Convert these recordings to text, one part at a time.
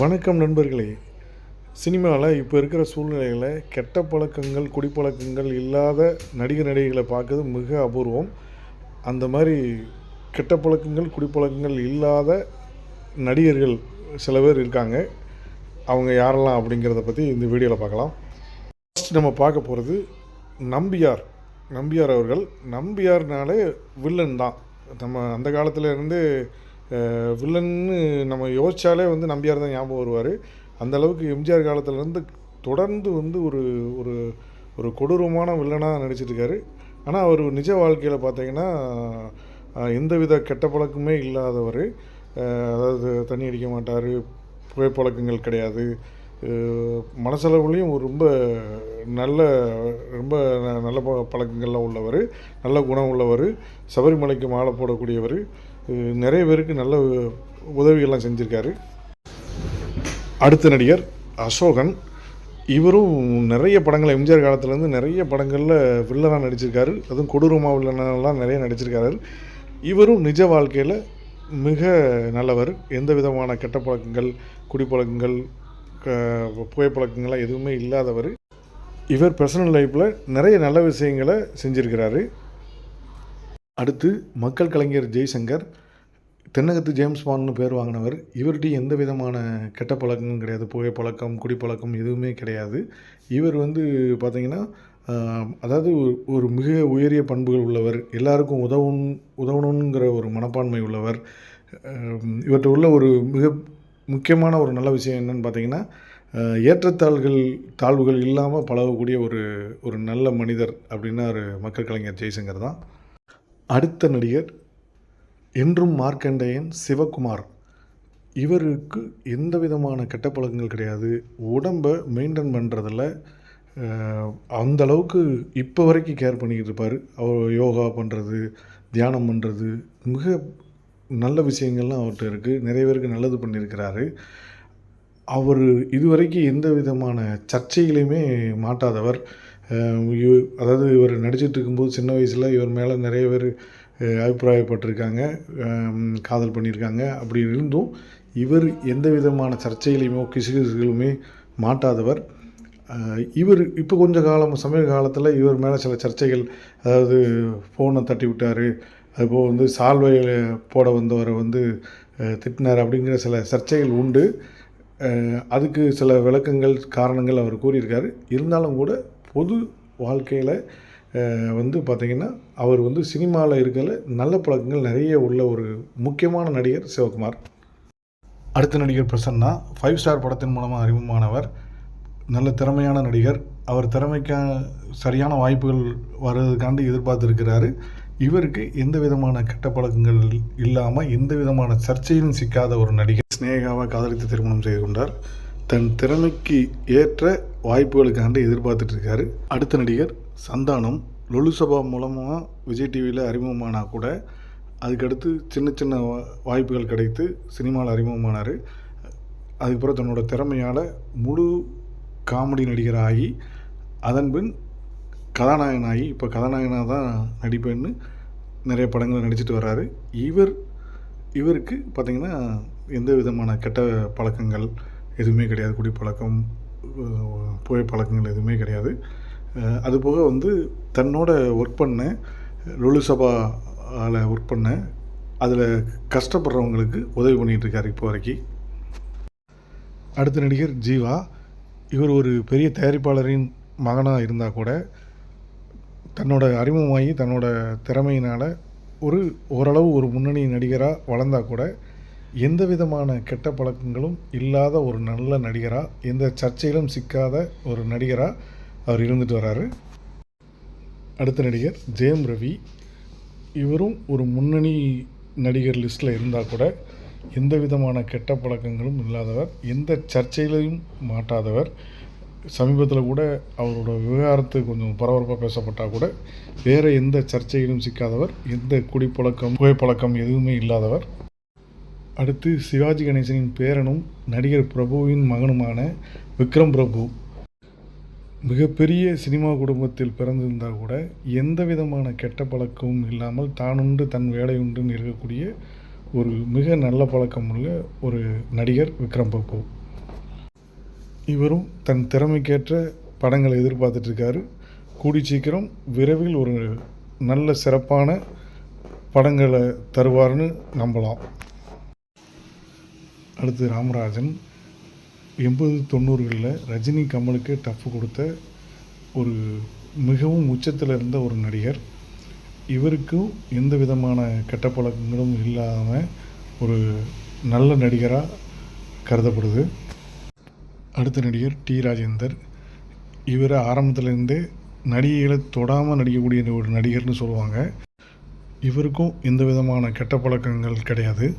வணக்கம் நண்பர்களே. சினிமாவில் இப்போ இருக்கிற சூழ்நிலையில் கெட்ட பழக்கங்கள் குடிப்பழக்கங்கள் இல்லாத நடிகர் நடிகைகளை பார்க்கறது மிக அபூர்வம். அந்த மாதிரி கெட்ட பழக்கங்கள் குடிப்பழக்கங்கள் இல்லாத நடிகர்கள் சில பேர் இருக்காங்க. அவங்க யாரெல்லாம் அப்படிங்கிறத பற்றி இந்த வீடியோவில் பார்க்கலாம். ஃபஸ்ட் நம்ம பார்க்க போகிறது நம்பியார். நம்பியார் அவர்கள். நம்பியார்னாலே வில்லன் தான். நம்ம அந்த காலத்துல இருந்து வில்லன்னு நம்ம யோசிச்சாலே வந்து நம்பியார் தான் ஞாபகம் வருவார். அந்த அளவுக்கு எம்ஜிஆர் காலத்துலேருந்து தொடர்ந்து வந்து ஒரு ஒரு ஒரு கொடூரமான வில்லனாக நடிச்சிருக்காரு. ஆனால் அவர் நிஜ வாழ்க்கையில் பார்த்தீங்கன்னா எந்தவித கெட்ட பழக்கமே இல்லாதவர். அதாவது தண்ணி அடிக்க மாட்டார் புகைப்பழக்கங்கள் கிடையாது. மனசளவுலேயும் ரொம்ப நல்ல ரொம்ப ந- நல்ல பழக்கங்கள்லாம் உள்ளவர். நல்ல குணம் உள்ளவர். சபரிமலைக்கு மாலை போடக்கூடியவர். நிறைய பேருக்கு நல்ல உதவிகள்லாம் செஞ்சுருக்காரு. அடுத்த நடிகர் அசோகன். இவரும் நிறைய படங்கள் எம்ஜிஆர் காலத்துலேருந்து நிறைய படங்களில் வில்லனாக நடிச்சிருக்காரு. அதுவும் கொடூரமாக வில்லனெல்லாம் நிறைய நடிச்சிருக்காரு. இவரும் நிஜ வாழ்க்கையில் மிக நல்லவர். எந்த விதமான கெட்ட பழக்கங்கள் குடிப்பழக்கங்கள் புகைப்பழக்கங்கள்லாம் எதுவுமே இல்லாதவர். இவர் பர்சனல் லைஃப்பில் நிறைய நல்ல விஷயங்களை செஞ்சுருக்கிறாரு. அடுத்து மக்கள் கலைஞர் ஜெய்சங்கர் தென்னகத்து ஜேம்ஸ் பாண்ட்னு பேர் வாங்கினவர். இவர்கிட்ட எந்த விதமான கெட்ட பழக்கமும் கிடையாது. புகை பழக்கம் குடிப்பழக்கம் எதுவுமே கிடையாது. இவர் வந்து பார்த்திங்கன்னா அதாவது ஒரு- மிக உயரிய பண்புகள் உள்ளவர். எல்லாருக்கும் உதவும் உதவணுங்கிற ஒரு மனப்பான்மை உள்ளவர். இவற்றை உள்ள ஒரு மிக முக்கியமான ஒரு நல்ல விஷயம் என்னன்னு பார்த்தீங்கன்னா ஏற்றத்தாள்கள் ஏற்றத்தாழ்கள் தாழ்வுகள் இல்லாமல் பழகக்கூடிய ஒரு ஒரு நல்ல மனிதர் அப்படின்னா ஒரு மக்கள் கலைஞர் ஜெய்சங்கர் தான். அடுத்த நடிகர் என்றும் மார்க்கண்டையன் சிவகுமார். இவருக்கு எந்த விதமான கெட்ட பழக்கங்கள் கிடையாது. உடம்பை மெயின்டைன் பண்ணுறதில் அந்த அளவுக்கு இப்போ வரைக்கும் கேர் பண்ணிக்கிட்டு இருப்பார். அவர் யோகா பண்ணுறது தியானம் பண்ணுறது மிக நல்ல விஷயங்கள்லாம் அவர்கிட்ட இருக்குது நிறைய பேருக்கு நல்லது பண்ணியிருக்கிறாரு. அவர் இதுவரைக்கும் எந்த விதமான சர்ச்சைகளையுமே மாட்டாதவர். அதாவது இவர் நடிச்சிட்டு இருக்கும்போது சின்ன வயசில் இவர் மேலே நிறைய பேர் அபிப்பிராயப்பட்டிருக்காங்க காதல் பண்ணியிருக்காங்க. அப்படி இருந்தும் இவர் எந்த விதமான சர்ச்சைகளையுமோ கிசுகிசுகளுமே மாட்டாதவர். இவர் இப்போ கொஞ்ச காலம் சமீப காலத்தில் இவர் மேலே சில சர்ச்சைகள் அதாவது ஃபோனை தட்டி விட்டார் அதுபோல் வந்து சால்வையில் போட வந்தவரை வந்து திட்டினார் அப்படிங்கிற சில சர்ச்சைகள் உண்டு. அதுக்கு சில விளக்கங்கள் காரணங்கள் அவர் கூறியிருக்காரு. இருந்தாலும் கூட பொது வாழ்க்கையில் வந்து பார்த்திங்கன்னா அவர் வந்து சினிமாவில் இருக்கிற நல்ல பழக்கங்கள் நிறைய உள்ள ஒரு முக்கியமான நடிகர் சிவகுமார். அடுத்த நடிகர் பிரசன்னா ஃபைவ் ஸ்டார் படத்தின் மூலமாக அறிமுகமானவர். நல்ல திறமையான நடிகர். அவர் திறமைக்கான சரியான வாய்ப்புகள் வர்றதுக்காண்டி எதிர்பார்த்துருக்கிறாரு. இவருக்கு எந்த விதமான கெட்ட பழக்கங்கள் இல்லாமல் எந்த விதமான சர்ச்சையும் சிக்காத ஒரு நடிகர். ஸ்னேகாவை காதலித்து திருமணம் செய்து கொண்டார். தன் திறமைக்கு ஏற்ற வாய்ப்புகளுக்காண்டி எதிர்பார்த்துட்டு இருக்காரு அடுத்த நடிகர் சந்தானம் லொலுசபா மூலமாக விஜய் டிவியில் அறிமுகமானா கூட அதுக்கடுத்து சின்ன சின்ன வா- வாய்ப்புகள் கிடைத்து சினிமாவில் அறிமுகமானார். அதுக்கப்புறம் தன்னோட திறமையால் முழு காமெடி நடிகராகி அதன்பின் கதாநாயகனாகி இப்போ கதாநாயகனாக தான் நடிப்பேன்னு நிறைய படங்களை நடிச்சிட்டு வர்றாரு. இவர் இவருக்கு பார்த்திங்கன்னா எந்த விதமான கெட்ட பழக்கங்கள் எதுவுமே கிடையாது. குடிப்பழக்கம் புகை புகைப்பழக்கங்கள் எதுவுமே கிடையாது. அதுபோக வந்து தன்னோட ஒர்க் பண்ண லொலுசபாவில் ஒர்க் பண்ண அதில் கஷ்டப்படுறவங்களுக்கு உதவி பண்ணிகிட்ருக்காரு இப்போ வரைக்கும். அடுத்த நடிகர் ஜீவா. இவர் ஒரு பெரிய தயாரிப்பாளரின் மகனாக இருந்தால் கூட தன்னோட அறிமுகமாகி தன்னோட திறமையினால் ஒரு ஓரளவு ஒரு முன்னணி நடிகராக வளர்ந்தா கூட எந்த விதமான கெட்ட பழக்கங்களும் இல்லாத ஒரு நல்ல நடிகராக எந்த சர்ச்சையிலும் சிக்காத ஒரு நடிகராக அவர் இருந்துட்டு வராரு. அடுத்த நடிகர் ஜெயம் ரவி. இவரும் ஒரு முன்னணி நடிகர் லிஸ்ட்டில் இருந்தால் கூட எந்த விதமான கெட்ட பழக்கங்களும் இல்லாதவர் எந்த சர்ச்சையிலையும் மாட்டாதவர். சமீபத்தில் கூட அவரோட விவகாரத்து கொஞ்சம் பரபரப்பாக பேசப்பட்டால் கூட வேறு எந்த சர்ச்சையிலும் சிக்காதவர் எந்த குடிப்பழக்கம் புகைப்பழக்கம் எதுவுமே இல்லாதவர். அடுத்து சிவாஜி கணேசனின் பேரனும் நடிகர் பிரபுவின் மகனுமான விக்ரம் பிரபு. மிகப்பெரிய சினிமா குடும்பத்தில் பிறந்திருந்தால் கூட எந்த விதமான கெட்ட பழக்கமும் இல்லாமல் தானுண்டு தன் வேலையுண்டுன்னு இருக்கக்கூடிய ஒரு மிக நல்ல பழக்கம் உள்ள ஒரு நடிகர் விக்ரம் பிரபு. இவரும் தன் திறமைக்கேற்ற படங்களை எதிர்பார்த்துட்ருக்காரு கூடி சீக்கிரம் விரைவில் ஒரு நல்ல சிறப்பான படங்களை தருவார்னு நம்பலாம். அடுத்து ராமராஜன். எண்பது தொண்ணூறுகளில் ரஜினி கமலுக்கு டஃப் கொடுத்த ஒரு மிகவும் உச்சத்தில் இருந்த ஒரு நடிகர். இவருக்கும் எந்த விதமான கெட்ட பழக்கங்களும் இல்லாமல் ஒரு நல்ல நடிகராக கருதப்படுது. அடுத்த நடிகர் டி ராஜேந்தர். இவர் ஆரம்பத்துலேருந்தே நடிகைகளை தொடாமல் நடிக்கக்கூடிய ஒரு நடிகர்னு சொல்லுவாங்க. இவருக்கும் எந்த விதமான கெட்ட பழக்கங்கள் கிடையாது.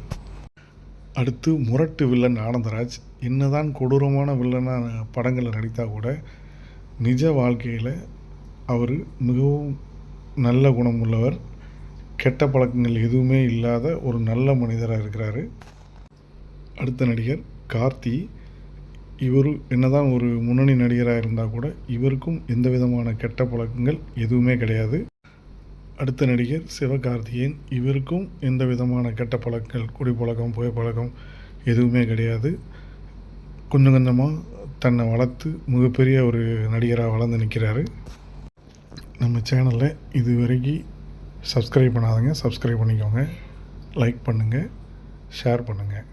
அடுத்து முரட்டு வில்லன் ஆனந்தராஜ். என்னதான் கொடூரமான வில்லனான படங்களில் நடித்தால் கூட நிஜ வாழ்க்கையில் அவர் மிகவும் நல்ல குணம் உள்ளவர். கெட்ட பழக்கங்கள் எதுவுமே இல்லாத ஒரு நல்ல மனிதராக இருக்கிறார். அடுத்த நடிகர் கார்த்தி. இவர் என்னதான் ஒரு முன்னணி நடிகராக இருந்தால் கூட இவருக்கும் எந்த விதமான கெட்ட பழக்கங்கள் எதுவுமே கிடையாது. அடுத்த நடிகர் சிவகார்த்திகேயன். இவருக்கும் எந்த விதமான கெட்ட பழக்கங்கள் குடிப்பழக்கம் புகைப்பழக்கம் எதுவுமே கிடையாது. கொஞ்சம் கொஞ்சமாக தன்னை வளர்த்து மிகப்பெரிய ஒரு நடிகராக வளர்ந்து நிற்கிறாரு. நம்ம சேனலை இது வரைக்கும் சப்ஸ்கிரைப் பண்ணாதங்க. சப்ஸ்கிரைப் பண்ணிக்கோங்க. லைக் பண்ணுங்கள் ஷேர் பண்ணுங்கள்